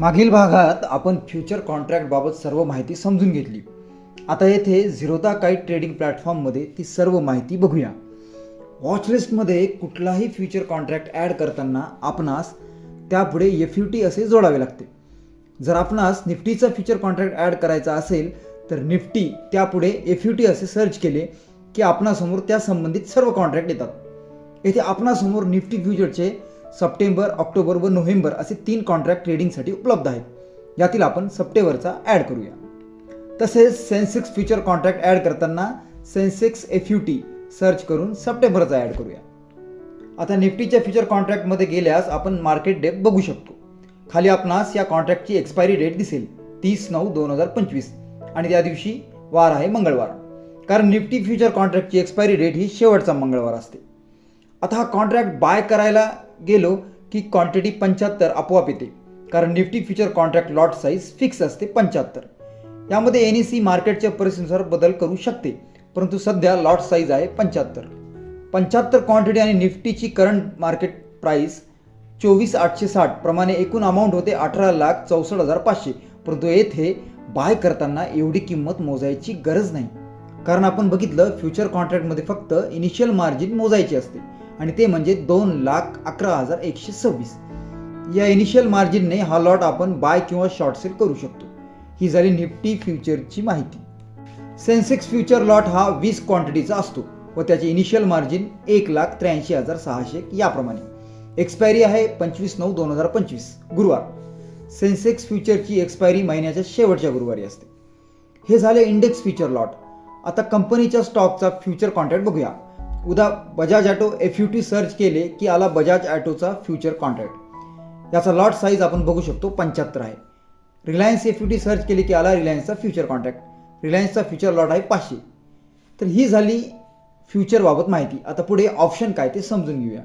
मागील भागात आपण फ्युचर कॉन्ट्रॅक्टबाबत सर्व माहिती समजून घेतली. आता येथे झिरोदा काईट ट्रेडिंग प्लॅटफॉर्ममध्ये ती सर्व माहिती बघूया. वॉचलिस्टमध्ये कुठलाही फ्युचर कॉन्ट्रॅक्ट ॲड करताना आपणास त्यापुढे एफ यू टी असे जोडावे लागते. जर आपणास निफ्टीचा फ्युचर कॉन्ट्रॅक्ट ॲड करायचा असेल तर निफ्टी त्यापुढे एफ यू टी असे सर्च केले की आपणासमोर त्या संबंधित सर्व कॉन्ट्रॅक्ट येतात. येथे आपणासमोर निफ्टी फ्युचरचे सप्टेंबर ऑक्टोबर व नोव्हेंबर असे तीन कॉन्ट्रॅक्ट ट्रेडिंगसाठी उपलब्ध आहेत. यातील आपण सप्टेंबरचा ॲड करूया. तसेच सेन्सेक्स फ्युचर कॉन्ट्रॅक्ट ॲड करताना Sensex F U T search करून सप्टेंबरचा ॲड करूया. आता निफ्टीच्या फ्युचर कॉन्ट्रॅक्टमध्ये गेल्यास आपण मार्केट डेप बघू शकतो. खाली आपणास या कॉन्ट्रॅक्टची एक्सपायरी डेट दिसेल तीस नऊ दोन हजार पंचवीस. आणि त्या दिवशी वार आहे मंगळवार. कारण निफ्टी फ्युचर कॉन्ट्रॅक्टची एक्सपायरी डेट ही शेवटचा मंगळवार असते. आता हा कॉन्ट्रॅक्ट बाय करायला गेलो की क्वांटिटी पंच्याहत्तर आपोआप येते. कारण Nifty future contract lot size fix असते पंच्याहत्तर. यामध्ये एन ई सी मार्केटच्या परिस्थितीनुसार बदल करू शकते. परंतु सध्या लॉट साईज आहे पंच्याहत्तर. पंच्याहत्तर क्वांटिटी आणि निफ्टीची करंट मार्केट प्राईस चोवीस आठशे साठ प्रमाणे एकूण अमाऊंट होते अठरा लाख चौसष्ट हजार पाचशे. परंतु येथे बाय करताना एवढी किंमत मोजायची गरज नाही. कारण आपण बघितलं फ्युचर कॉन्ट्रॅक्टमध्ये फक्त इनिशियल मार्जिन मोजायची असते. आणि ते म्हणजे दोन लाख अकरा हजार एकशे सव्वीस. या इनिशियल मार्जिनने हा लॉट आपण बाय किंवा शॉर्ट सेल करू शकतो. ही झाली निफ्टी फ्युचरची माहिती. सेन्सेक्स फ्युचर लॉट हा वीस क्वांटिटीचा असतो व त्याचे इनिशियल मार्जिन एक लाख त्र्याऐंशी हजार सहाशे याप्रमाणे. एक्सपायरी आहे पंचवीस नऊ दोन हजार पंचवीस गुरुवार. सेन्सेक्स फ्युचरची एक्सपायरी महिन्याच्या शेवटच्या गुरुवारी असते. हे झाले इंडेक्स फ्युचर लॉट आता कंपनीच्या स्टॉकचा फ्युचर कॉन्ट्रॅक्ट बघूया. उदा Bajaj auto F U T search केले की आला बजाज ॲटोचा फ्युचर कॉन्ट्रॅक्ट याचा लॉट साईज आपण बघू शकतो पंच्याहत्तर आहे. Reliance F U T search केली की आला रिलायन्सचा फ्युचर कॉन्ट्रॅक्ट रिलायन्सचा फ्युचर लॉट आहे पाचशे. तर ही झाली फ्युचरबाबत माहिती. आता पुढे ऑप्शन काय ते समजून घेऊया.